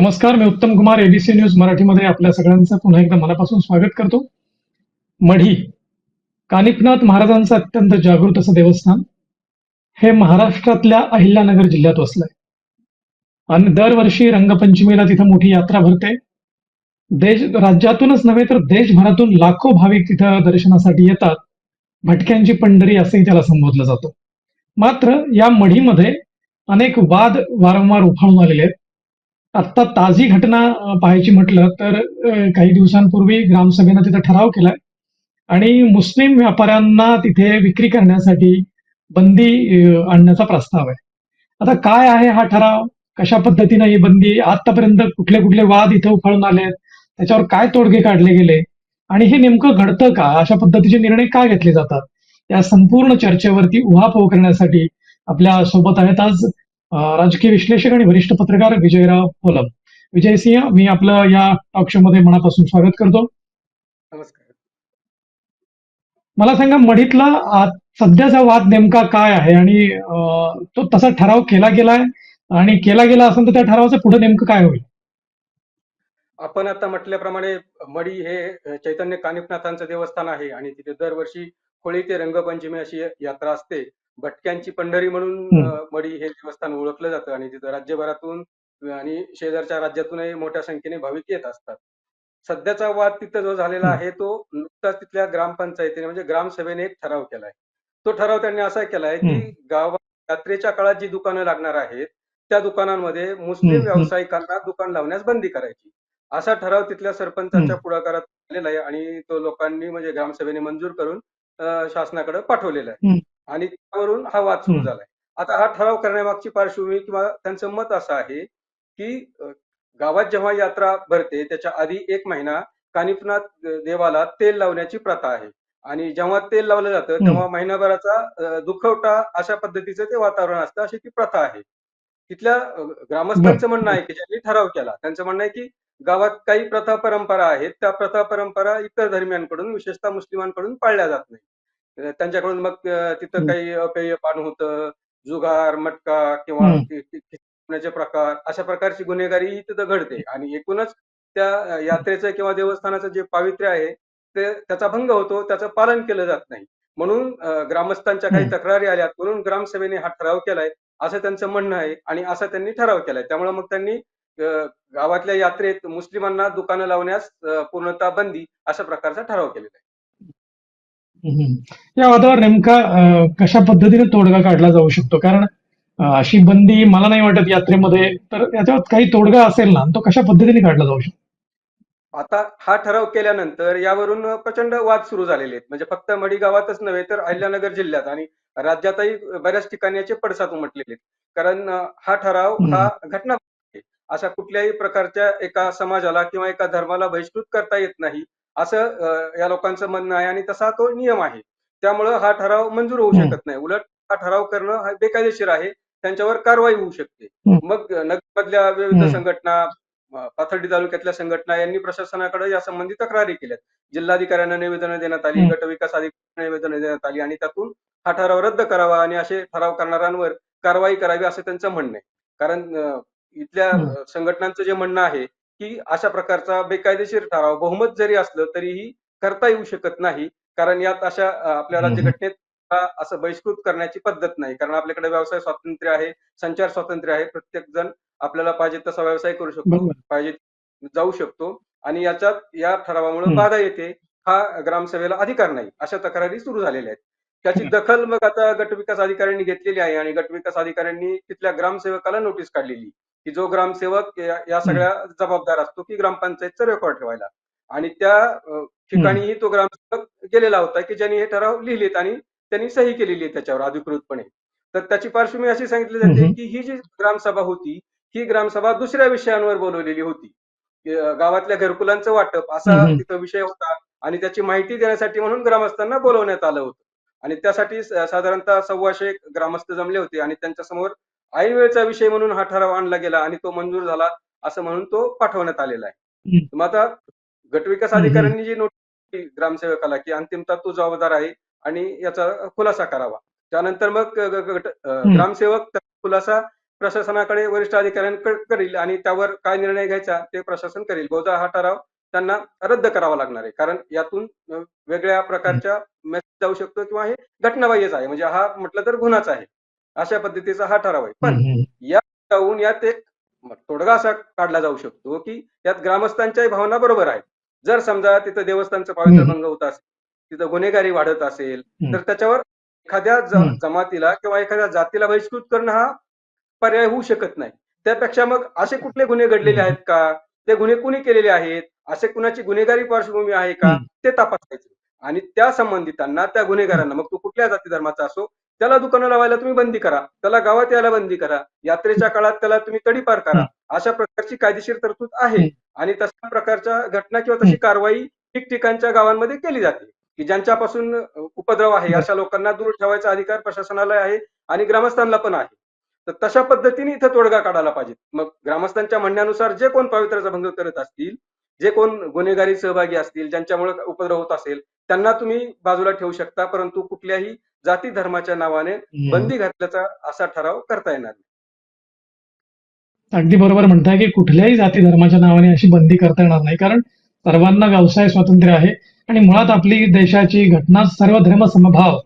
नमस्कार मी उत्तम Kumar ABC news मराठीमध्ये आपल्या सगळ्यांचं पुन्हा एकदा मनापासून स्वागत करतो. मढी कानिकनाथ महाराजांचं अत्यंत जागृत असं देवस्थान हे महाराष्ट्रातल्या अहिल्यानगर जिल्ह्यात वसलंय. आणि दरवर्षी रंगपंचमीला तिथं मोठी यात्रा भरते. देश राज्यातूनच नव्हे तर देशभरातून लाखो भाविक तिथं दर्शनासाठी येतात. भटक्यांची पंढरी असंही त्याला संबोधलं जातं. मात्र या मढीमध्ये अनेक वाद वारंवार उफाळून आलेले आहेत. आत्ता ताजी घटना पाहायची म्हटलं तर काही दिवसांपूर्वी ग्रामसभेनं तिथे ठराव केलाय आणि मुस्लिम व्यापाऱ्यांना तिथे विक्री करण्यासाठी बंदी आणण्याचा प्रस्ताव आहे. आता काय आहे हा ठराव? कशा पद्धतीनं ही बंदी? आतापर्यंत कुठले कुठले वाद इथे उफाळून आले त्याच्यावर काय तोडगे काढले गेले? आणि हे नेमकं घडतं का? अशा पद्धतीचे निर्णय का घेतले जातात? या संपूर्ण चर्चेवरती उहापोह करण्यासाठी आपल्यासोबत आहेत आज राजकीय विश्लेषक आणि वरिष्ठ पत्रकार विजयराव पोलम विजय सिंह मी आपलं या टॉक शो मध्ये मनापासून स्वागत करतो. नमस्कार. मला सांगा मढीतला सध्याचा वाद नेमका काय आहे? आणि अं, तो तसा ठराव केला गेलाय? आणि केला गेला असेल तर त्या ठरावाचं पुढे नेमकं काय होईल? आपण आता म्हटल्याप्रमाणे मडी हे चैतन्य कानिफनाथांचं देवस्थान आहे. आणि तिथे दरवर्षी होळी ते रंगपंचमी अशी यात्रा असते. भटक्यांची पंढरी म्हणून मडी हे देवस्थान ओळखलं जातं आणि तिथं राज्यभरातून आणि शेजारच्या राज्यातूनही मोठ्या संख्येने भाविक येत असतात सध्याचा वाद तिथं जो झालेला. आहे तो नुकताच तिथल्या ग्रामपंचायतीने म्हणजे ग्रामसभेने एक ठराव केलाय तो ठराव त्यांनी असा केलाय की. गावात यात्रेच्या काळात जी दुकानं लागणार आहेत त्या दुकानांमध्ये मुस्लिम. व्यावसायिकांना दुकान लावण्यास बंदी करायची असा ठराव तिथल्या सरपंचाच्या. पुढाकारात आलेला आहे आणि तो लोकांनी म्हणजे ग्रामसभेने मंजूर करून शासनाकडे पाठवलेला आहे. आणि त्यावरून हा वाद सुरू. झालाय. आता हा ठराव करण्यामागची पार्श्वभूमी किंवा त्यांचं मत असं आहे की गावात जेव्हा यात्रा भरते त्याच्या आधी एक महिना कानिफनाथ देवाला तेल लावण्याची प्रथा आहे. आणि जेव्हा तेल लावलं जातं. तेव्हा महिनाभराचा दुखवटा अशा पद्धतीचं ते वातावरण असतं अशी ती प्रथा आहे. तिथल्या ग्रामस्थांचं म्हणणं आहे की ज्यांनी ठराव केला त्यांचं म्हणणं आहे की गावात काही प्रथा परंपरा आहेत त्या प्रथा परंपरा इतर धर्मियांकडून विशेषतः मुस्लिमांकडून पाळल्या जात नाही त्यांच्याकडून मग तिथं. काही अपेय पान होतं जुगार मटका किंवा प्रकार अशा प्रकारची गुन्हेगारी ही तिथं घडते आणि एकूणच त्या यात्रेचं किंवा देवस्थानाचं जे पावित्र्य आहे ते त्याचा भंग होतो त्याचं पालन केलं जात नाही म्हणून ग्रामस्थांच्या काही. तक्रारी आल्यात म्हणून ग्रामसभेने हा ठराव केलाय असं त्यांचं म्हणणं आहे आणि असं त्यांनी ठराव केलाय त्यामुळे मग त्यांनी गावातल्या यात्रेत मुस्लिमांना दुकानं लावण्यास पूर्णतः बंदी अशा प्रकारचा ठराव केलेला आहे. या वादावर नेमका कशा पद्धतीने तोडगा काढला जाऊ शकतो? कारण अशी बंदी मला नाही वाटत यात्रेमध्ये तर याच्यावर काही तोडगा असेल ना तो कशा पद्धतीने काढला जाऊ शकतो? आता हा ठराव केल्यानंतर यावरून प्रचंड वाद सुरू झालेले आहेत. म्हणजे फक्त मडी गावातच नव्हे तर अहिल्यानगर जिल्ह्यात आणि राज्यातही बऱ्याच ठिकाणी याचे पडसाद उमटलेले आहेत. कारण हा ठराव. हा घटना. अशा कुठल्याही प्रकारच्या एका समाजाला किंवा एका धर्माला बहिष्कृत करता येत नाही. असं या लोकांचं म्हणणं आहे आणि तसा तो नियम आहे त्यामुळं हा ठराव मंजूर होऊ. शकत नाही उलट हा ठराव करणं हा बेकायदेशीर आहे त्यांच्यावर कारवाई होऊ शकते. मग नगरमधल्या विविध. संघटना पाथर्डी तालुक्यातल्या संघटना यांनी प्रशासनाकडे यासंबंधी तक्रारी केल्यात जिल्हाधिकाऱ्यांना निवेदनं देण्यात आली हम्म. गटविकास अधिकाऱ्यांना निवेदनं देण्यात आली आणि त्यातून हा ठराव रद्द करावा आणि असे ठराव करणाऱ्यांवर कारवाई करावी असं त्यांचं म्हणणं आहे कारण इथल्या संघटनांचं जे म्हणणं आहे की अशा प्रकारचा बेकायदेशीर ठराव बहुमत जरी असलं तरीही करता येऊ शकत नाही. कारण यात अशा आपल्या. राज्यघटनेत असं बहिष्कृत करण्याची पद्धत नाही. कारण आपल्याकडे व्यवसाय स्वातंत्र्य आहे संचार स्वातंत्र्य आहे. प्रत्येक जण आपल्याला पाहिजे तसा व्यवसाय करू शकतो. पाहिजे जाऊ शकतो. आणि याच्यात या ठरावामुळे. बाधा येते. हा ग्रामसभेला अधिकार नाही. अशा तक्रारी सुरू झालेल्या आहेत. त्याची. दखल मग आता गटविकास अधिकाऱ्यांनी घेतलेली आहे. आणि गटविकास अधिकाऱ्यांनी तिथल्या ग्रामसेवकाला नोटीस काढलेली की जो ग्रामसेवक या सगळ्या जबाबदार असतो की ग्रामपंचायतचा रेकॉर्ड ठेवायला. आणि त्या ठिकाणीही तो ग्रामसेवक गेलेला होता की ज्यांनी हे ठराव लिहिलेत आणि त्यांनी सही केलेली आहे त्याच्यावर अधिकृतपणे. तर त्याची पार्श्वभूमी अशी सांगितली जाते. की ही जी ग्रामसभा होती ही ग्रामसभा दुसऱ्या विषयांवर बोलवलेली होती. गावातल्या घरकुलांचं वाटप असा. तिथं विषय होता आणि त्याची माहिती देण्यासाठी म्हणून ग्रामस्थांना बोलवण्यात आलं होतं. आणि त्यासाठी साधारणतः सव्वाशे ग्रामस्थ जमले होते आणि त्यांच्यासमोर ऐन वेळचा विषय म्हणून हा ठराव आणला गेला आणि तो मंजूर झाला असं म्हणून तो पाठवण्यात आलेला आहे. मग आता गटविकास. अधिकाऱ्यांनी जी नोटीस ग्रामसेवकाला की अंतिमता तो जबाबदार आहे आणि याचा खुलासा करावा. त्यानंतर मग. ग्रामसेवक खुलासा प्रशासनाकडे वरिष्ठ अधिकाऱ्यांकडे करील आणि त्यावर काय निर्णय घ्यायचा ते प्रशासन करेल. बहुधा हा ठराव त्यांना रद्द करावा लागणार आहे. कारण यातून वेगळ्या प्रकारच्या मेसेज जाऊ शकतो किंवा हे घटनाबाह्यच आहे. म्हणजे हा म्हटलं तर गुन्हाच आहे. अशा पद्धतीचा हा ठराव आहे पण हम्म. जाऊन यात एक तोडगा असा काढला जाऊ शकतो की यात ग्रामस्थांच्याही भावना बरोबर आहेत जर समजा तिथं देवस्थानचं पावित्र्य. भंग होत असेल तिथं गुन्हेगारी वाढत असेल. तर त्याच्यावर एखाद्या. जमातीला किंवा एखाद्या जातीला बहिष्कृत करणं हा पर्याय होऊ शकत नाही त्यापेक्षा मग असे कुठले गुन्हे घडलेले. आहेत का ते गुन्हे कुणी केलेले आहेत असे कुणाची गुन्हेगारी पार्श्वभूमी आहे का. ते तपासायचे आणि त्या संबंधितांना त्या गुन्हेगारांना मग तो कुठल्या जाती धर्माचा असो त्याला दुकानं लावायला तुम्ही बंदी करा. त्याला गावात यायला बंदी करा. यात्रेच्या काळात त्याला तुम्ही तडीपार करा. अशा प्रकारची कायदेशीर तरतूद आहे. आणि तशा प्रकारच्या घटना किंवा तशी कारवाई ठिकठिकाणच्या गावांमध्ये केली जाते. की ज्यांच्यापासून उपद्रव आहे. अशा लोकांना दूर ठेवायचा अधिकार प्रशासनाला आहे आणि ग्रामस्थांना पण आहे. तर तशा पद्धतीने इथं तोडगा काढायला पाहिजे. मग ग्रामस्थांच्या म्हणण्यानुसार जे कोण पावित्र्याचा भंग करत असतील जे कोण गुन्हेगारी सहभागी असतील ज्यांच्यामुळे उपद्रव होत असेल त्यांना तुम्ही बाजूला ठेवू शकता. परंतु कुठल्याही जाती धर्माच्या नावाने. बंदी घातल्याचा असा ठराव करता येणार नाही. अगदी बरोबर म्हणताय की कुठल्याही जाती धर्माच्या नावाने अशी बंदी करता येणार नाही. कारण सर्वांना व्यवसाय स्वातंत्र्य आहे आणि मुळात आपली देशाची घटना सर्व धर्म समभाव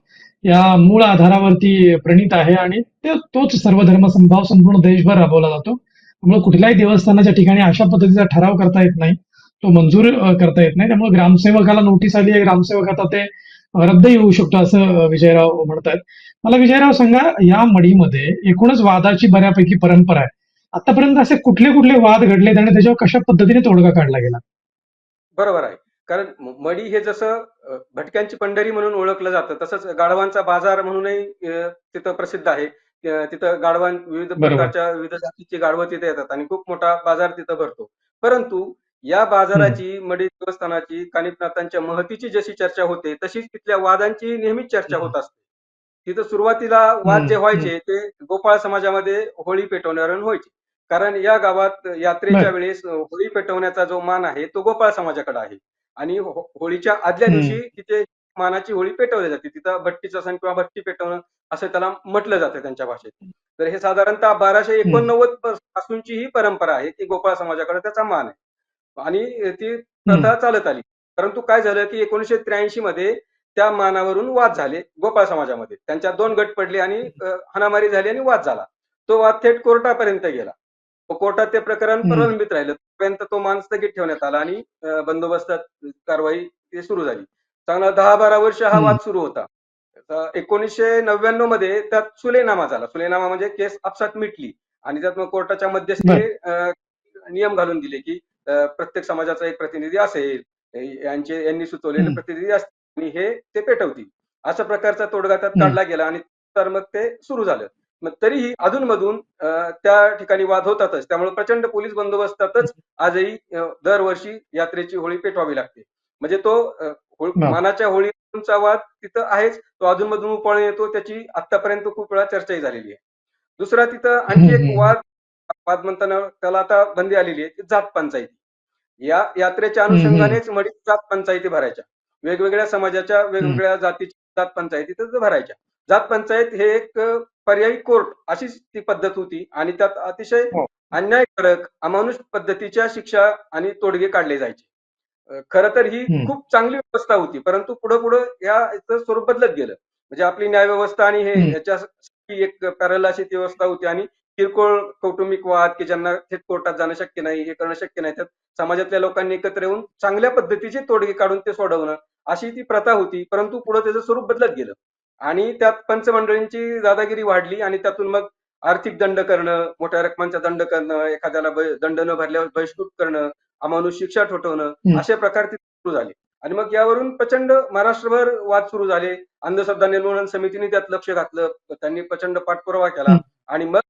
या मूळ आधारावरती प्रणीत आहे आणि ते तोच सर्व धर्म समभाव संपूर्ण देशभर राबवला जातो. त्यामुळे कुठल्याही देवस्थानाच्या ठिकाणी अशा पद्धतीचा ठराव करता येत नाही. तो मंजूर करता येत नाही. त्यामुळे ग्रामसेवकाला नोटीस आली आहे. ग्रामसेवक आता ते रद्दही होऊ शकतो असं विजयराव म्हणतायत मला विजयराव सांगा या मढीमध्ये एकूणच वादाची बऱ्यापैकी परंपरा आहे. आतापर्यंत असे कुठले कुठले वाद घडलेत आणि त्याच्यावर कशा पद्धतीने तोडगा काढला गेला? बरोबर आहे. कारण मडी हे जसं भटक्यांची पंढरी म्हणून ओळखलं जातं तसंच गाढवांचा बाजार म्हणूनही तिथं प्रसिद्ध आहे. तिथं गाढवां विविध. प्रकारच्या विविध जातीची गाढवं तिथे येतात आणि खूप मोठा बाजार तिथं भरतो. परंतु या बाजाराची मडी देवस्थानाची कानिपनाथांच्या महतीची जशी चर्चा होते तशीच तिथल्या वादांची नेहमीच चर्चा होत असते. तिथं सुरुवातीला वाद जे व्हायचे ते गोपाळ समाजामध्ये होळी पेटवण्यावरून व्हायचे. कारण या गावात यात्रेच्या. वेळेस होळी पेटवण्याचा जो मान आहे तो गोपाळ समाजाकडे आहे. आणि हो- होळीच्या आदल्या. दिवशी तिथे मानाची होळी पेटवली जाते. तिथं भट्टीचा सण किंवा भट्टी पेटवणं असं त्याला म्हटलं जातं त्यांच्या भाषेत. तर हे साधारणतः बाराशे एकोणनव्वद पासूनची ही परंपरा आहे की गोपाळ समाजाकडे त्याचा मान आहे. आणि ती प्रथा चालत आली. परंतु काय झालं की एकोणीशे त्र्याऐंशी मध्ये त्या मानावरून वाद झाले गोपाळ समाजामध्ये. त्यांच्यात दोन गट पडले आणि अ, हाणामारी झाली आणि वाद झाला. तो वाद थेट कोर्टापर्यंत गेला. कोर्टात ते प्रकरण. प्रलंबित राहिलं. तोपर्यंत तो मान स्थगित ठेवण्यात आला आणि अ, बंदोबस्तात कारवाई सुरू झाली. चांगला दहा बारा वर्ष हा. वाद सुरू होता. एकोणीसशे नव्याण्णवमध्ये त्यात सुलेनामा झाला. सुलेनामा म्हणजे केस आपसात मिटली. आणि त्यात मग कोर्टाच्या मध्यस्थी नियम घालून दिले की प्रत्येक समाजाचा एक प्रतिनिधी असेल यांचे यांनी सुचवलेले. प्रतिनिधी असतील आणि हे ते पेटवतील अशा प्रकारचा तोडगा त्यात. काढला गेला आणि तर मग ते सुरू झालं मग तरीही अधूनमधून त्या ठिकाणी वाद होतातच त्यामुळे प्रचंड पोलीस बंदोबस्तातच आजही दरवर्षी यात्रेची होळी पेटवावी लागते म्हणजे तो. मानाच्या होळीचा वाद तिथं आहेच तो अधूनमधून उपाळून येतो त्याची आतापर्यंत खूप वेळा चर्चाही झालेली आहे दुसरा तिथं आणखी एक. वाद वाद म्हणताना त्याला आता बंदी आलेली आहे ती जात पंचायती या यात्रेच्या अनुषंगानेच मडीत जात पंचायती भरायच्या वेगवेगळ्या समाजाच्या वेगवेगळ्या जातीच्या जात पंचायती भरायच्या जात पंचायत हे एक पर्यायी कोर्ट अशीच ती पद्धत होती आणि त्यात अतिशय हो. अन्यायकारक अमानुष पद्धतीच्या शिक्षा आणि तोडगे काढले जायचे खरं तर ही. खूप चांगली व्यवस्था होती परंतु पुढे पुढे याचं स्वरूप बदलत गेलं म्हणजे आपली न्याय व्यवस्था आणि हे. याच्यासाठी एक पॅरल अशी ती व्यवस्था होती आणि किरकोळ कौटुंबिक वाद की ज्यांना थेट कोर्टात जाणं शक्य नाही हे करणं शक्य नाही त्यात समाजातल्या लोकांनी एकत्र येऊन चांगल्या पद्धतीचे तोडगे काढून ते सोडवणं अशी ती प्रथा होती परंतु पुढे त्याचं स्वरूप बदलत गेलं आणि त्यात पंचमंडळींची दादागिरी वाढली आणि त्यातून मग आर्थिक दंड करणं मोठ्या रकमांचा दंड करणं एखाद्याला दंड न भरल्यावर बहिष्कृत करणं अमानुष शिक्षा ठोठवणं. असे प्रकार सुरू झाले आणि मग यावरून प्रचंड महाराष्ट्रभर वाद सुरू झाले अंधश्रद्धा निर्मूलन समितीने त्यात लक्ष घातलं त्यांनी प्रचंड पाठपुरावा केला. आणि मग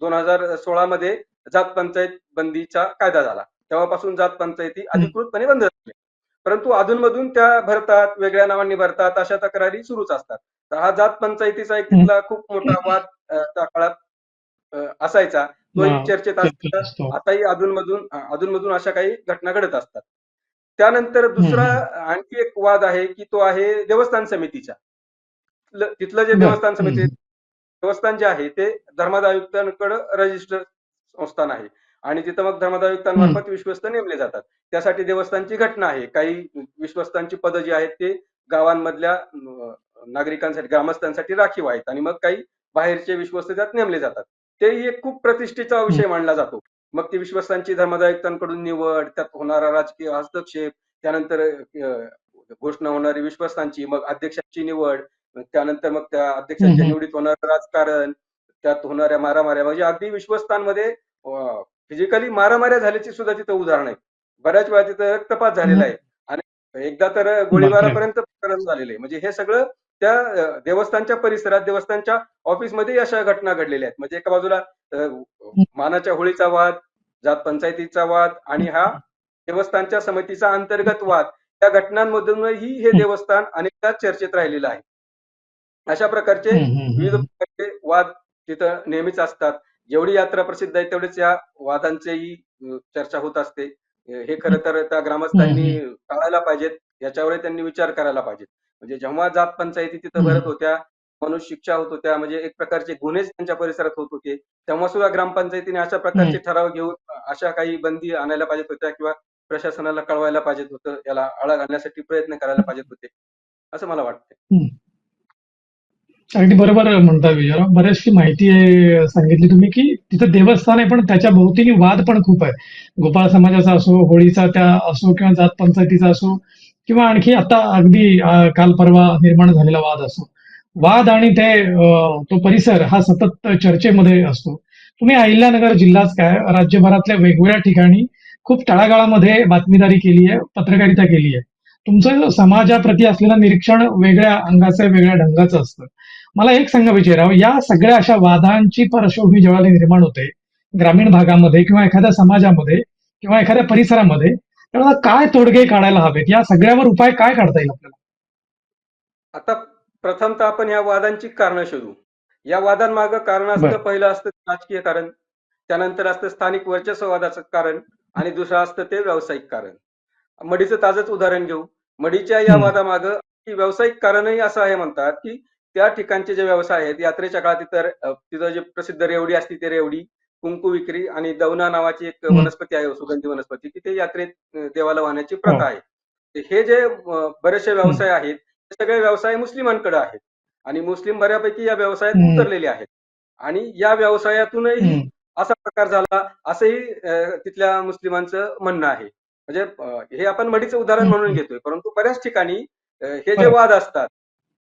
दोन हजार सोळा मध्ये जात पंचायत बंदीचा कायदा झाला. तेव्हापासून जात पंचायती अधिकृतपणे बंद झाल्या परंतु अधूनमधून त्या भरतात वेगळ्या नावांनी भरतात अशा तक्रारी सुरूच असतात. तर हा जात पंचायतीचा एक तिथला खूप मोठा वाद त्या काळात असायचा. तो एक चर्चेत चर्चेत असतो. असतो. आताही अधूनमधून अधूनमधून अशा काही घटना घडत असतात. त्यानंतर दुसरा. आणखी एक वाद आहे की तो आहे देवस्थान समितीचा. तिथलं- जे. देवस्थान समिती देवस्थान जे आहे ते धर्मादायुक्तांकडे रजिस्टर संस्थान आहे. आणि तिथं मग धर्मादायुक्तांमार्फत विश्वस्त नेमले जातात. त्यासाठी देवस्थानची घटना आहे. काही विश्वस्तांची पदं जी आहेत ते गावांमधल्या नागरिकांसाठी ग्रामस्थांसाठी राखीव आहेत. आणि मग काही बाहेरचे विश्वस्त त्यात नेमले जातात. तेही एक खूप प्रतिष्ठेचा विषय मानला जातो. मग ती विश्वस्तांची धर्मादायुक्तांकडून निवड त्यात होणारा राजकीय हस्तक्षेप त्यानंतर घोषणा होणारी विश्वस्तांची मग अध्यक्षांची निवड त्यानंतर मग त्या अध्यक्षांच्या. निवडीत होणारं राजकारण त्यात होणाऱ्या मारामाऱ्या म्हणजे अगदी विश्वस्तांमध्ये फिजिकली मारामाऱ्या झाल्याची सुद्धा तिथं उदाहरण आहे बऱ्याच वेळा तिथं रक्तपात झालेला आहे. आणि एकदा तर गोळीबारापर्यंत प्रकरण झालेलं आहे. म्हणजे हे सगळं त्या देवस्थानच्या परिसरात देवस्थानच्या ऑफिसमध्ये अशा घटना घडलेल्या आहेत. म्हणजे एका बाजूला मानाच्या होळीचा वाद जात पंचायतीचा वाद आणि हा देवस्थानच्या समितीचा अंतर्गत वाद या घटनांमधूनही हे हं. देवस्थान अनेकदा चर्चेत राहिलेलं आहे. अशा प्रकारचे विविध प्रकारचे वाद तिथं नेहमीच असतात. जेवढी यात्रा प्रसिद्ध आहे तेवढेच या वादांचेही चर्चा होत असते. हे खरं तर त्या ग्रामस्थांनी टाळायला पाहिजेत. याच्यावर त्यांनी विचार करायला पाहिजेत. म्हणजे जेव्हा जात पंचायती तिथं. भरत होत्या मनुष्य शिक्षा होत होत्या म्हणजे एक प्रकारचे गुन्हेच त्यांच्या परिसरात होत होते तेव्हा सुद्धा ग्रामपंचायतीने अशा प्रकारचे ठराव घेऊन अशा काही बंदी आणायला पाहिजेत होत्या किंवा प्रशासनाला कळवायला पाहिजेत होतं याला आळा घालण्यासाठी प्रयत्न करायला पाहिजेत होते असं मला वाटतं अगदी बरोबर म्हणता विजयराव. बऱ्याचशी माहिती सांगितली तुम्ही की तिथं देवस्थान आहे पण त्याच्या भोवतीने वाद पण खूप आहे. गोपाळ समाजाचा असो होळीचा त्या असो किंवा जात पंचायतीचा असो किंवा आणखी आता अगदी काल परवा निर्माण झालेला वाद असो. वाद आणि ते तो परिसर हा सतत चर्चेमध्ये असतो. तुम्ही अहिल्यानगर जिल्हाच काय राज्यभरातल्या वेगवेगळ्या ठिकाणी खूप तळागाळामध्ये बातमीदारी केली आहे पत्रकारिता केली आहे. तुमचं समाजाप्रती असलेलं निरीक्षण वेगळ्या अंगाचं वेगळ्या ढंगाचं असतं. मला एक सांगा विजयराव या सगळ्या अशा वादांची पार्श्वभूमी ज्यावेळेला निर्माण होते ग्रामीण भागामध्ये किंवा एखाद्या समाजामध्ये किंवा एखाद्या परिसरामध्ये त्यावेळेला काय तोडगे काढायला हवेत? या सगळ्यावर उपाय काय काढता येईल आपल्याला? आता प्रथमतः आपण या वादांची कारणं शोधू. या वादांमागं कारण असतं. पहिलं असतं राजकीय कारण त्यानंतर असतं स्थानिक वर्चस्ववादाचं कारण आणि दुसरं असतं ते व्यावसायिक कारण. मडीचं ताजंच उदाहरण घेऊ. मडीच्या या. वादामागं व्यावसायिक कारणही असं आहे म्हणतात की त्या ठिकाणचे जे व्यवसाय आहेत यात्रेच्या काळात तिथं तिथं जे प्रसिद्ध रेवडी असते ते रेवडी कुंकू विक्री आणि दवना नावाची एक. वनस्पती आहे सुगंधी वनस्पती की ते यात्रेत देवाला वाहण्याची हो. प्रथा आहे हे जे बरेचसे व्यवसाय आहेत हे सगळे व्यवसाय मुस्लिमांकडे आहेत आणि मुस्लिम बऱ्यापैकी या व्यवसायात. उतरलेले आहेत आणि या व्यवसायातूनही. असा प्रकार झाला असंही तिथल्या मुस्लिमांचं म्हणणं आहे म्हणजे हे आपण मडीचं उदाहरण. म्हणून घेतोय परंतु बऱ्याच ठिकाणी हे जे. वाद असतात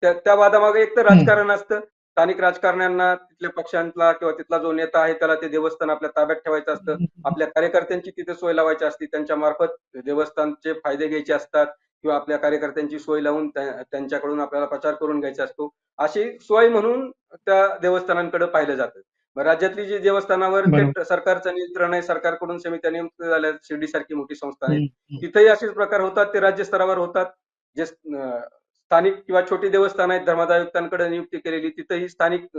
त्या त्या वादामागे एक तर. राजकारण असतं. स्थानिक राजकारण्यांना तिथल्या पक्षांतला किंवा तिथला जो नेता आहे त्याला ते देवस्थान आपल्या ताब्यात ठेवायचं असतं. आपल्या कार्यकर्त्यांची तिथे सोय लावायची असते. त्यांच्या मार्फत देवस्थानचे फायदे घ्यायचे असतात किंवा आपल्या कार्यकर्त्यांची सोय लावून त्या- त्यांच्याकडून आपल्याला प्रचार करून घ्यायचा असतो. अशी सोय म्हणून त्या देवस्थानांकडे पाहिलं जातं. मग राज्यातली जी देवस्थानावर सरकारचं नियंत्रण आहे सरकारकडून समित्या नियुक्त झाल्या शिर्डीसारखी मोठी संस्था आहे. तिथेही असेच प्रकार होतात ते राज्य स्तरावर होतात. जे स्थानिक किंवा छोटी देवस्थान आहेत धर्मादायुक्तांकडे नियुक्ती केलेली तिथेही स्थानिक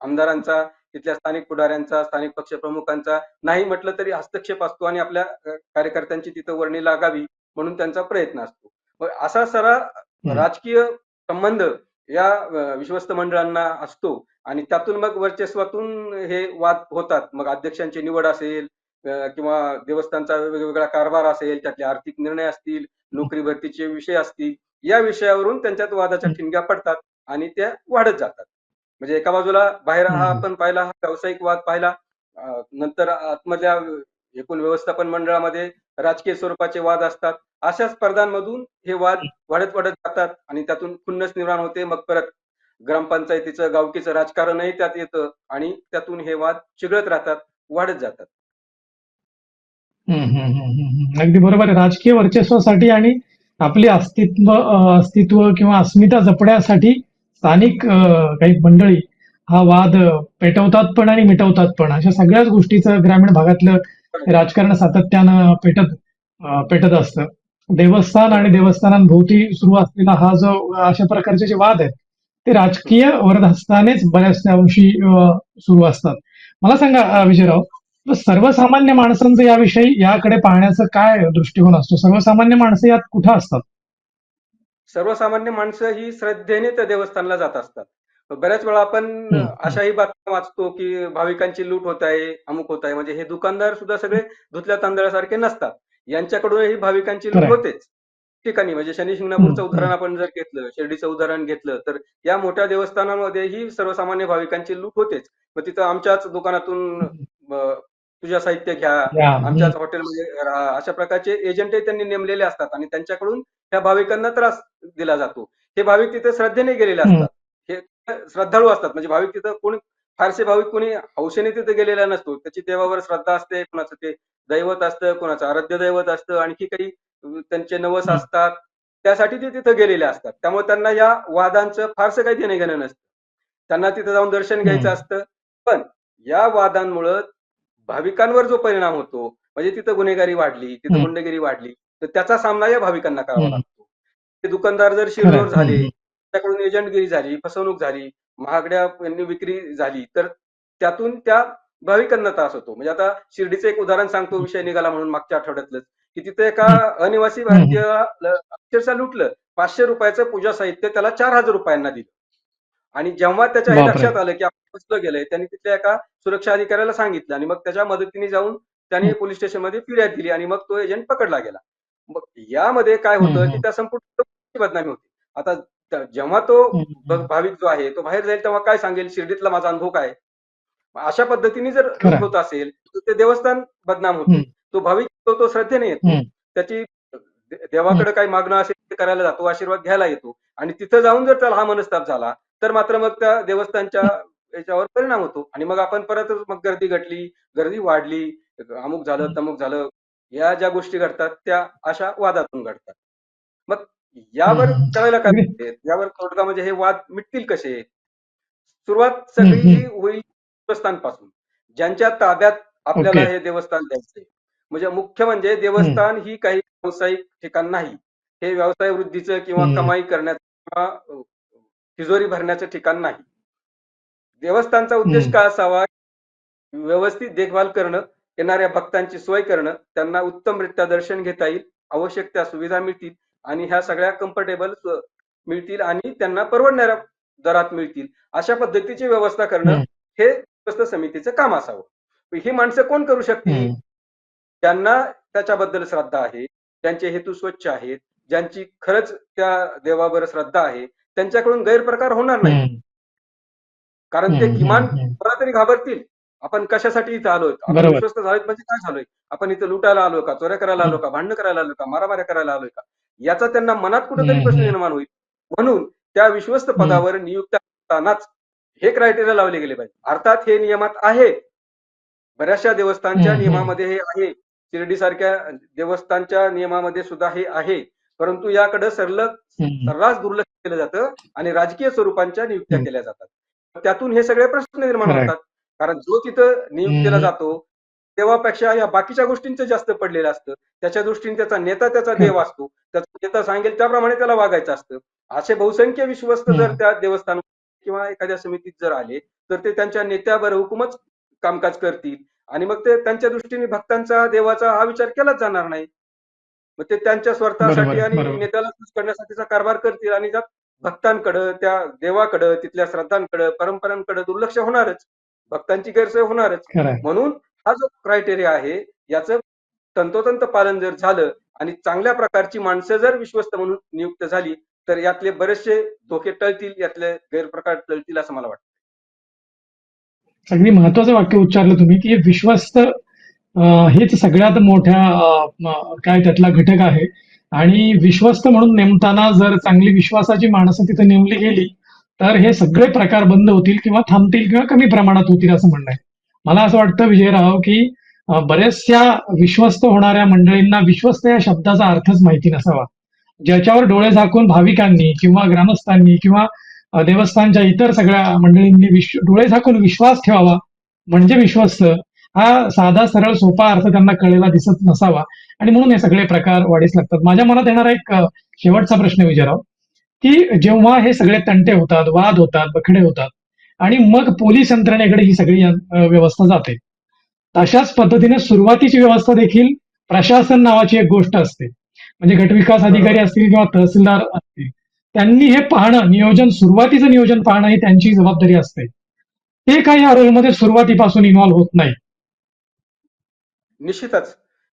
आमदारांचा तिथल्या स्थानिक पुढाऱ्यांचा स्थानिक पक्षप्रमुखांचा नाही म्हटलं तरी हस्तक्षेप असतो आणि आपल्या कार्यकर्त्यांची तिथं वर्णी लागावी म्हणून त्यांचा प्रयत्न असतो. असा सारा राजकीय संबंध या विश्वस्त मंडळांना असतो आणि त्यातून मग वर्चस्वातून हे वाद होतात. मग अध्यक्षांची निवड असेल किंवा देवस्थानचा वेगवेगळा कारभार असेल त्यातले आर्थिक निर्णय असतील नोकरी भरतीचे विषय असतील या विषयावरून त्यांच्यात वादाच्या. ठिणग्या पडतात आणि त्या वाढत जातात म्हणजे एका बाजूला बाहेर हा. आपण पाहिला हा व्यावसायिक वाद पाहिला नंतर आतमधल्या एकूण व्यवस्थापन मंडळामध्ये राजकीय स्वरूपाचे वाद असतात अशा स्पर्धांमधून हे वाद वाढत वाढत जातात आणि त्यातून खुन्नस निर्माण होते मग परत ग्रामपंचायतीचं गावकीचं राजकारणही त्यात येतं आणि त्यातून हे वाद चिघळत राहतात वाढत जातात. अगदी बरोबर आहे राजकीय वर्चस्वासाठी आणि आपले अस्तित्व अस्तित्व किंवा अस्मिता जपण्यासाठी स्थानिक काही मंडळी हा वाद पेटवतात पण आणि मिटवतात पण. अशा सगळ्याच गोष्टीचं ग्रामीण भागातलं राजकारण सातत्यानं पेटत पेटत असतं. देवस्थान आणि देवस्थानांभोवती सुरू असलेला हा जो अशा प्रकारचे जे वाद आहेत ते राजकीय वरदहस्तानेच बऱ्याच अंशी सुरू असतात. मला सांगा विजयराव सर्वसामान्य माणसांचं याविषयी याकडे पाहण्याचं काय दृष्टिकोन असतो? सर्वसामान्य माणसं यात कुठं असतात? सर्वसामान्य माणसं ही श्रद्धेने त्या देवस्थानला जात असतात. बऱ्याच वेळा आपण. अशाही बातम्या वाचतो की भाविकांची लूट होत आहे अमुक होत आहे. म्हणजे हे दुकानदार सुद्धा सगळे धुतल्या तांदळासारखे नसतात. यांच्याकडूनही भाविकांची लूट. होतेच. ठिकाणी म्हणजे शनी शिंगणापूरचं. उदाहरण आपण जर घेतलं शिर्डीचं उदाहरण घेतलं तर या मोठ्या देवस्थानांमध्येही सर्वसामान्य भाविकांची लूट होतेच. मग तिथं आमच्याच दुकानातून पूजा साहित्य घ्या आमच्याच हॉटेलमध्ये राहा. अशा प्रकारचे एजंटही त्यांनी नेमलेले असतात आणि त्यांच्याकडून त्या भाविकांना त्रास दिला जातो. हे भाविक तिथे श्रद्धेने गेलेले. असतात. हे श्रद्धाळू असतात. म्हणजे भाविक तिथं कोणी फारसे भाविक कोणी हौशेने तिथे गेलेला नसतो. त्याची देवावर श्रद्धा असते कोणाचं ते दैवत असतं कोणाचं आराध्य दैवत असतं आणखी काही त्यांचे नवस. असतात. त्यासाठी ते तिथं गेलेले असतात. त्यामुळे त्यांना या वादांचं फारसं काही देणं घेणं नसतं. त्यांना तिथं जाऊन दर्शन घ्यायचं. असतं. पण या वादांमुळं भाविकांवर जो परिणाम होतो म्हणजे तिथं गुन्हेगारी वाढली तिथं. गुंडगिरी वाढली तर त्याचा सामना या भाविकांना करावा. लागतो ते दुकानदार जर. शिरजोर झाले. त्याकडून एजंटगिरी झाली फसवणूक झाली महागड्या विक्री झाली तर त्यातून त्या भाविकांना त्रास होतो म्हणजे आता शिर्डीचं एक उदाहरण सांगतो विषय निघाला म्हणून मागच्या आठवड्यातलंच की तिथे एका अनिवासी भारतीय अक्षरशः लुटलं पाचशे रुपयाचं पूजा साहित्य त्याला चार हजार रुपयांना दिलं आणि जेव्हा त्याच्या हे. लक्षात आलं की आपण फसलं गेलंय त्यांनी तिथल्या एका सुरक्षा अधिकाऱ्याला सांगितलं आणि मग त्याच्या मदतीने जाऊन त्यांनी. पोलीस स्टेशनमध्ये फिर्याद दिली आणि मग तो एजंट पकडला गेला मग यामध्ये काय होतं. की त्या संपूर्ण बदनामी होती आता जेव्हा तो. भाविक जो आहे तो बाहेर जाईल तेव्हा काय सांगेल शिर्डीतला माझा अनुभव काय अशा पद्धतीने जर. होत असेल तर ते देवस्थान बदनाम होते. तो भाविक तो तो श्रद्धेने येतो. त्याची देवाकडे काही मागणं असेल ते करायला जातो आशीर्वाद घ्यायला येतो आणि तिथं जाऊन जर त्याला हा मनस्ताप झाला तर मात्र मग त्या देवस्थानच्या याच्यावर परिणाम होतो. आणि मग आपण परत मग गर्दी घटली गर्दी वाढली अमुक झालं तमुक झालं या ज्या गोष्टी घडतात त्या अशा वादातून घडतात. मग यावर. करायला काय? यावर तोडगा म्हणजे हे वाद मिटतील कसे? सुरुवात सगळी होईल देवस्थानपासून ज्यांच्या ताब्यात आपल्याला. हे देवस्थान द्यायचंय. म्हणजे मुख्य म्हणजे देवस्थान ही काही व्यावसायिक ठिकाण नाही. हे व्यवसाय वृद्धीचं किंवा. कमाई करण्याचं किंवा तिजोरी भरण्याचं ठिकाण नाही देवस्थानचा उद्देश. काय असावा व्यवस्थित देखभाल करणं येणाऱ्या भक्तांची सोय करणं त्यांना उत्तमरित्या दर्शन घेता येईल आवश्यक त्या सुविधा मिळतील आणि ह्या सगळ्या कम्फर्टेबल मिळतील आणि त्यांना परवडणाऱ्या दरात मिळतील अशा पद्धतीची व्यवस्था करणं. हे समितीचं काम असावं ही माणसं कोण करू शकतील. ज्यांना त्याच्याबद्दल श्रद्धा आहे ज्यांचे हेतू स्वच्छ आहेत ज्यांची खरंच त्या देवावर श्रद्धा आहे त्यांच्याकडून गैरप्रकार होणार नाही. कारण ते. किमान. मला तरी घाबरतील आपण कशासाठी इथं आलोय आपण. विश्वस्त झालोय म्हणजे काय झालोय आपण इथं लुटायला आलोय का चोऱ्या करायला आलो का भांडणं करायला आलोय का मारामाऱ्या करायला आलोय का याचा त्यांना मनात कुठेतरी. प्रश्न निर्माण होईल म्हणून त्या विश्वस्त पदावर नियुक्त असतानाच हे क्रायटेरिया लावले गेले पाहिजे अर्थात हे नियमात आहे बऱ्याचशा देवस्थानच्या. नियमामध्ये हे आहे शिर्डी सारख्या देवस्थानच्या नियमामध्ये सुद्धा हे आहे परंतु याकडे सरलग. सर्रास दुर्लक्ष केलं जातं आणि राजकीय स्वरूपांच्या नियुक्त्या. केल्या जातात त्यातून हे सगळे प्रश्न निर्माण. होतात कारण जो तिथं नियुक्तीला हम्म. जातो देवापेक्षा या बाकीच्या गोष्टींचं जास्त पडलेलं असतं त्याच्या दृष्टीने त्याचा नेता त्याचा. देव असतो त्याचा नेता सांगेल त्याप्रमाणे त्याला वागायचं असतं असे बहुसंख्य विश्वस्त जर. त्या देवस्थान किंवा एखाद्या समितीत जर आले तर ते त्यांच्या नेत्यावर हुकूमच कामकाज करतील आणि मग ते त्यांच्या दृष्टीने भक्तांचा देवाचा हा विचार केलाच जाणार नाही मग ते त्यांच्या स्वार्थासाठी आणि. नेत्याला खुश करण्यासाठीचा कारभार करतील आणि ज्या भक्तांकडं त्या देवाकडं तिथल्या श्रद्धांकडं परंपरांकडे दुर्लक्ष होणारच भक्तांची गैरसोय होणारच. म्हणून हा जो क्रायटेरिया आहे याचं तंतोतंत पालन जर झालं आणि चांगल्या प्रकारची माणसं जर विश्वस्त म्हणून नियुक्त झाली तर यातले बरेचसे धोके टळतील यातले गैरप्रकार टळतील असं मला वाटतं अगदी महत्वाचं वाक्य उच्चारलं तुम्ही की विश्वस्त हेच सगळ्यात मोठ्या काय त्यातला घटक आहे. आणि विश्वस्त म्हणून नेमताना जर चांगली विश्वासाची माणसं तिथे नेमली गेली तर हे सगळे प्रकार बंद होतील किंवा थांबतील किंवा कमी प्रमाणात होतील असं म्हणणं आहे. मला असं वाटतं विजयराव की बऱ्याचशा विश्वस्त होणाऱ्या मंडळींना विश्वस्त या शब्दाचा अर्थच माहिती नसावा. ज्याच्यावर डोळे झाकून भाविकांनी किंवा ग्रामस्थांनी किंवा देवस्थानच्या इतर सगळ्या मंडळींनी विश्व डोळे झाकून विश्वास ठेवावा म्हणजे विश्वस्त हा साधा सरळ सोपा अर्थ त्यांना कळलेला दिसत नसावा. आणि म्हणून हे सगळे प्रकार वाढीस लागतात. माझ्या मनात येणारा एक शेवटचा प्रश्न विचाराव की जेव्हा हे सगळे तंटे होतात वाद होतात बखडे होतात आणि मग पोलीस यंत्रणेकडे ही सगळी व्यवस्था जाते तशाच पद्धतीने सुरुवातीची व्यवस्था देखील प्रशासन नावाची एक गोष्ट असते. म्हणजे गटविकास अधिकारी असतील किंवा तहसीलदार असतील त्यांनी हे पाहणं नियोजन सुरुवातीचं नियोजन पाहणं ही त्यांची जबाबदारी असते. ते काही या रोलमध्ये सुरुवातीपासून इन्व्हॉल्व्ह होत नाही. निश्चितच.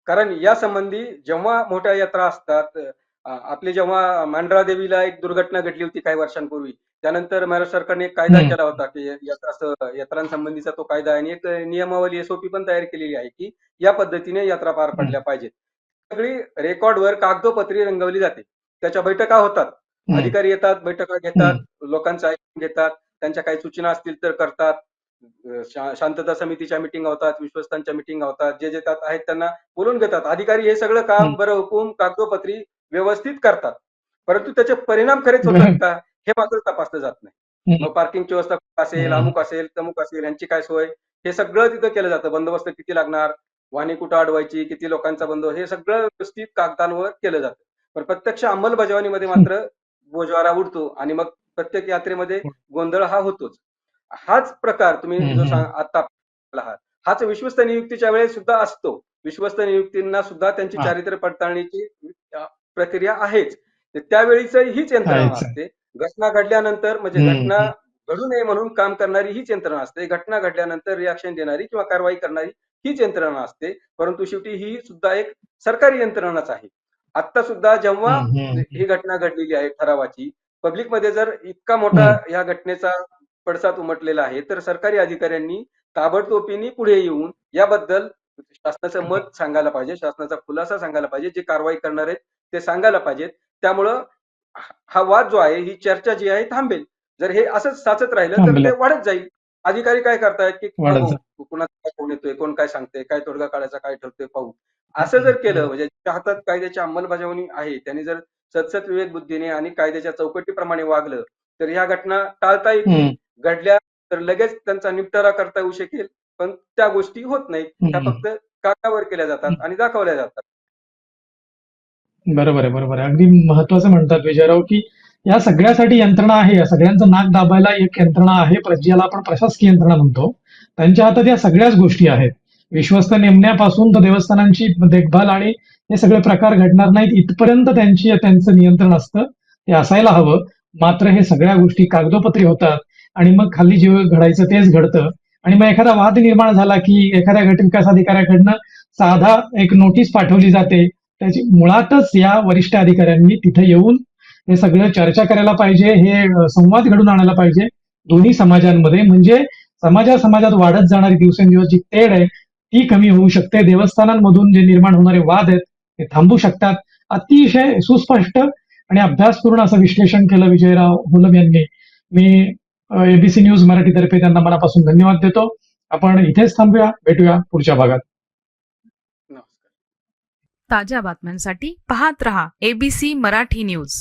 कारण या संबंधी जेव्हा मोठ्या यात्रा असतात आपली जेव्हा मांढरा देवीला एक दुर्घटना घडली होती काही वर्षांपूर्वी त्यानंतर महाराष्ट्र सरकारने एक कायदा. केला होता की यात्रा यात्रांसंबंधीचा तो कायदा आणि एक नियमावली एसओपी पण तयार केलेली आहे की या पद्धतीने यात्रा पार पडल्या पाहिजेत. सगळी रेकॉर्डवर कागदोपत्री रंगवली जाते. त्याच्या बैठका होतात. अधिकारी येतात बैठका घेतात लोकांचं ऐकून घेतात त्यांच्या काही सूचना असतील तर करतात. शांतता समितीच्या मिटिंग होतात विश्वस्तांच्या मिटिंग होतात जे जे त्यात आहेत त्यांना बोलून घेतात. अधिकारी हे सगळं काम. बरं हुकूम कागदोपत्री व्यवस्थित करतात. परंतु त्याचे परिणाम खरेच होतात का? हे मात्र तपासलं जात नाही. मग पार्किंगची व्यवस्था असेल. अमुक असेल तमुक असेल यांची काय सोय? हे सगळं तिथं केलं जातं. बंदोबस्त किती लागणार? वाहने कुठं अडवायची? किती लोकांचा बंदोबस्त हे सगळं व्यवस्थित कागदांवर केलं जातं. पण प्रत्यक्ष अंमलबजावणीमध्ये मात्र बोजवारा उडतो आणि मग प्रत्येक यात्रेमध्ये गोंधळ हा होतोच. हाच प्रकार तुम्ही जो आता आहात. हाच विश्वस्त नियुक्तीच्या वेळेस सुद्धा असतो. विश्वस्त नियुक्तींना सुद्धा त्यांची. चारित्र्य पडताळणीची प्रक्रिया आहेच. त्यावेळीच हीच यंत्रणा. असते. घटना घडल्यानंतर म्हणजे. घटना घडू नये म्हणून काम करणारी हीच यंत्रणा असते. घटना घडल्यानंतर रिॲक्शन देणारी किंवा कारवाई करणारी हीच यंत्रणा असते. परंतु शेवटी ही सुद्धा एक सरकारी यंत्रणाच आहे. आता सुद्धा जेव्हा हम्म. ही घटना घडलेली आहे ठरावाची पब्लिकमध्ये जर इतका मोठा या घटनेचा पडसाद उमटलेला आहे. तर सरकारी अधिकाऱ्यांनी ताबडतोबीने पुढे येऊन याबद्दल शासनाचं मत सांगायला पाहिजे. शासनाचा खुलासा सांगायला पाहिजे. जे कारवाई करणार आहेत ते सांगायला पाहिजेत त्यामुळं हा- हा वाद जो आहे ही चर्चा जी आहे थांबेल. जर हे असंच साचत राहिलं तर. ते वाढत जाईल. अधिकारी काय करतायत की बघू, कुणाचा काय कोण येतोय? कोण काय सांगतोय? काय तोडगा काढायचा काय ठरतोय पाहू. असं जर केलं म्हणजे हातात कायद्याची अंमलबजावणी आहे त्यांनी जर सतसत विवेक बुद्धीने आणि कायद्याच्या चौकटीप्रमाणे वागलं तर ह्या घटना टाळता येतील. घडल्या तर लगेच त्यांचा निपटारा करता येऊ शकेल पण त्या गोष्टी होत नाहीत. त्या. फक्त कागदावर केल्या जातात आणि दाखवल्या जातात. बरोबर आहे बरोबर आहे. अगदी महत्वाचं म्हणतात विजयराव की या सगळ्यासाठी यंत्रणा आहे या सगळ्यांचं नाक दाबायला एक यंत्रणा आहे ज्याला आपण प्रशासकीय यंत्रणा म्हणतो. त्यांच्या हातात या सगळ्याच गोष्टी आहेत. विश्वस्त नेमण्यापासून तर देवस्थानांची देखभाल आणि हे सगळे प्रकार घडणार नाहीत. इथपर्यंत त्यांची त्यांचं नियंत्रण असतं. ते असायला हवं. मात्र हे सगळ्या गोष्टी कागदोपत्री होतात आणि मग खाली जे घडायचं तेच घडतं. आणि मग एखादा वाद निर्माण झाला की एखाद्या गटविकास अधिकाऱ्याकडनं साधा एक नोटीस पाठवली जाते. त्याची मुळातच या वरिष्ठ अधिकाऱ्यांनी तिथे येऊन हे सगळं चर्चा करायला पाहिजे हे संवाद घडून आणायला पाहिजे दोन्ही समाजांमध्ये. म्हणजे समाजा समाजात वाढत जाणारी दिवसेंदिवस जी तेढ आहे ती कमी होऊ शकते. देवस्थानांमधून जे निर्माण होणारे वाद आहेत ते थांबू शकतात. अतिशय सुस्पष्ट आणि अभ्यासपूर्ण असं विश्लेषण केलं विजयराव होलम यांनी. मी एबीसी न्यूज मराठीतर्फे त्यांना मनापासून धन्यवाद देतो. आपण इथेच थांबूया भेटूया पुढच्या भागात. नमस्कार. ताज्या बातम्यांसाठी पाहत रहा एबीसी मराठी न्यूज